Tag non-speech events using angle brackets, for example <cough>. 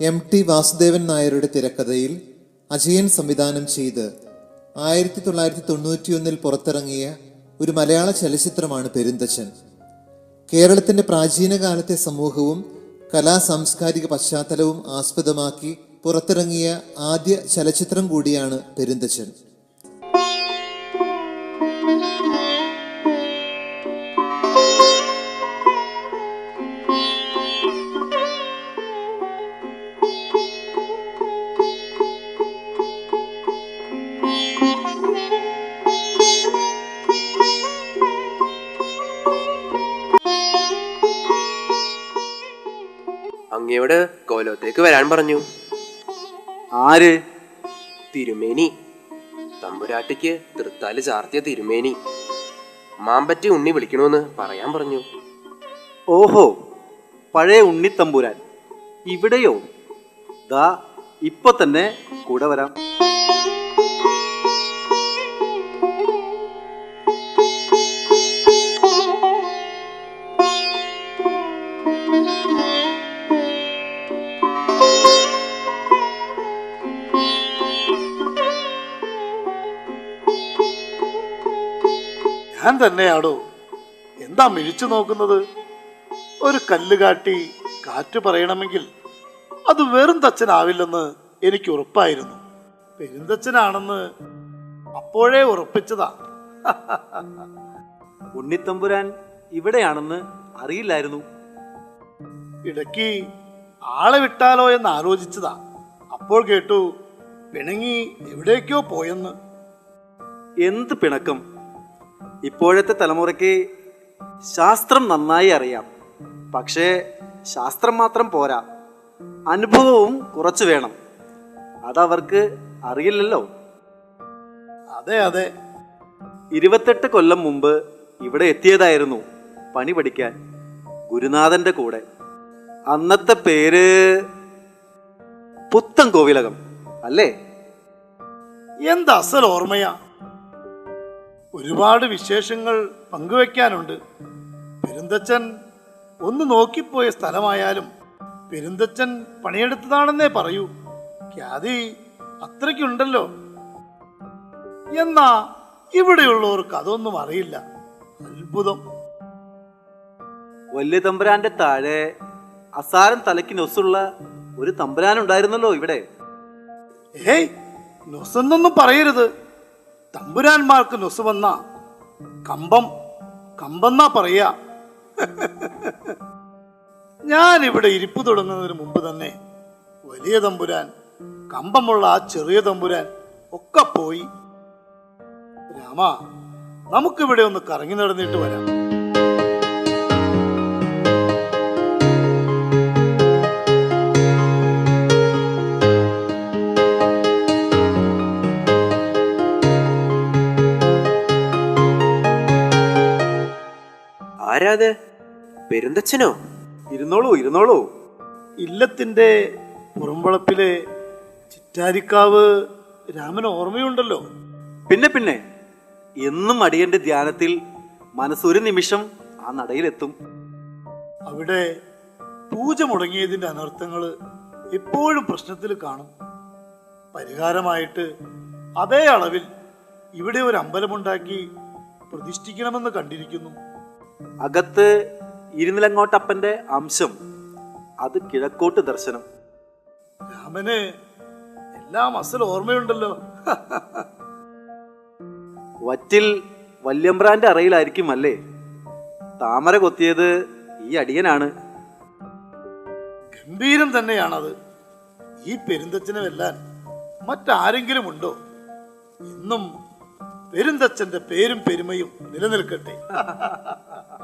M T Vasudevan നായരുടെ തിരക്കഥയിൽ അജയൻ സംവിധാനം ചെയ്ത് ആയിരത്തി തൊള്ളായിരത്തി തൊണ്ണൂറ്റിയൊന്നിൽ പുറത്തിറങ്ങിയ ഒരു മലയാള ചലച്ചിത്രമാണ് പെരുന്തച്ചൻ. കേരളത്തിന്റെ പ്രാചീന കാലത്തെ സമൂഹവും കലാ സാംസ്കാരിക പശ്ചാത്തലവും ആസ്പദമാക്കി പുറത്തിറങ്ങിയ ആദ്യ ചലച്ചിത്രം കൂടിയാണ് പെരുന്തച്ചൻ. അങ്ങയോട് കോലോത്തേക്ക് വരാൻ പറഞ്ഞു. ആര്? തിരുമേനി. തമ്പുരാട്ടിക്ക് തൃത്താൽ ചാർത്തിയ തിരുമേനി. മാമ്പറ്റി ഉണ്ണി വിളിക്കണമെന്ന് പറയാൻ പറഞ്ഞു. ഓഹോ പഴയ ഉണ്ണിത്തമ്പുരാൻ ഇവിടെയോ? ദാ ഇപ്പൊ തന്നെ കൂടെ വരാം. ഞാൻ തന്നെയാടോ എന്താ മിഴിച്ചു നോക്കുന്നത്? ഒരു കല്ല് കാട്ടി കാറ്റ് പറയണമെങ്കിൽ അത് വെറും തച്ചനാവില്ലെന്ന് എനിക്ക് ഉറപ്പായിരുന്നു. പെരുന്തച്ഛനാണെന്ന് അപ്പോഴേ ഉറപ്പിച്ചതാ. <laughs> ഉണ്ണിത്തമ്പുരാൻ ഇവിടെയാണെന്ന് അറിയില്ലായിരുന്നു. ഇടയ്ക്ക് ആളെ വിട്ടാലോ എന്ന് ആലോചിച്ചതാ. അപ്പോൾ കേട്ടു പിണങ്ങി എവിടേക്കോ പോയെന്ന്. എന്ത് പിണക്കം? ഇപ്പോഴത്തെ തലമുറയ്ക്ക് ശാസ്ത്രം നന്നായി അറിയാം. പക്ഷേ ശാസ്ത്രം മാത്രം പോരാ. അനുഭവവും കുറച്ച് വേണം. അതവർക്ക് അറിയില്ലല്ലോ. അതെ അതെ. ഇരുപത്തെട്ട് കൊല്ലം മുമ്പ് ഇവിടെ എത്തിയതായിരുന്നു പണി പഠിക്കാൻ ഗുരുനാഥന്റെ കൂടെ. അന്നത്തെ പേര് പുത്തൻ കോവിലകം അല്ലേ? എന്താ അസൽ ഓർമ്മയാ? ഒരുപാട് വിശേഷങ്ങൾ പങ്കുവെക്കാനുണ്ട്. പെരുന്തച്ചൻ ഒന്ന് നോക്കിപ്പോയ സ്ഥലമായാലും പെരുന്തച്ചൻ പണിയെടുത്തതാണെന്നേ പറയൂ. ഖ്യാതി അത്രയ്ക്കുണ്ടല്ലോ. എന്നാ ഇവിടെയുള്ളവർക്ക് അതൊന്നും അറിയില്ല. അത്ഭുതം. വലിയ തമ്പുരാന്റെ താഴെ അസാരം തലയ്ക്ക് നൊസുള്ള ഒരു തമ്പുരാൻ ഉണ്ടായിരുന്നല്ലോ ഇവിടെ. ഏയ് നൊസെന്നൊന്നും പറയരുത്. തമ്പുരാന്മാർക്ക് നൊസുവന്ന കമ്പം കമ്പെന്നാ പറയാ. ഞാൻ ഇവിടെ ഇരിപ്പ് തുടങ്ങുന്നതിന് മുമ്പ് തന്നെ വലിയ തമ്പുരാൻ കമ്പമുള്ള ആ ചെറിയ തമ്പുരാൻ ഒക്കെ പോയി. രാമ നമുക്കിവിടെ ഒന്ന് കറങ്ങി നടന്നിട്ട് വരാം. ആരാത്? പെരുന്തച്ഛനോ? ഇരുന്നോളൂ ഇരുന്നോളൂ. ഇല്ലത്തിന്റെ പുറംവളപ്പിലെ ചിറ്റാരിക്കാവ് രാമൻ ഓർമ്മയുണ്ടല്ലോ. പിന്നെ പിന്നെ. എന്നും അടിയന്റെ ധ്യാനത്തിൽ മനസ്സൊരു നിമിഷം ആ നടയിലെത്തും. അവിടെ പൂജ മുടങ്ങിയതിന്റെ അനർത്ഥങ്ങൾ എപ്പോഴും പ്രശ്നത്തിൽ കാണും. പരിഹാരമായിട്ട് അതേ അളവിൽ ഇവിടെ ഒരു അമ്പലമുണ്ടാക്കി പ്രതിഷ്ഠിക്കണമെന്ന് കണ്ടിരിക്കുന്നു. അകത്ത് ഇരുനിലങ്ങോട്ടപ്പന്റെ അംശം അത് കിഴക്കോട്ട് ദർശനം. രാമന് എല്ലാം അസൽ ഓർമ്മയുണ്ടല്ലോ. വറ്റിൽ വല്യമ്പ്രാന്റെ അറയിലായിരിക്കും അല്ലേ താമര കൊത്തിയത് ഈ അടിയനാണ്. ഗംഭീരം തന്നെയാണത്. ഈ പെരുന്തച്ഛനെ വെല്ലാൻ മറ്റാരെങ്കിലും ഉണ്ടോ? ഇന്നും പെരുന്തച്ഛന്റെ പേരും പെരുമയും നിലനിൽക്കട്ടെ. <laughs>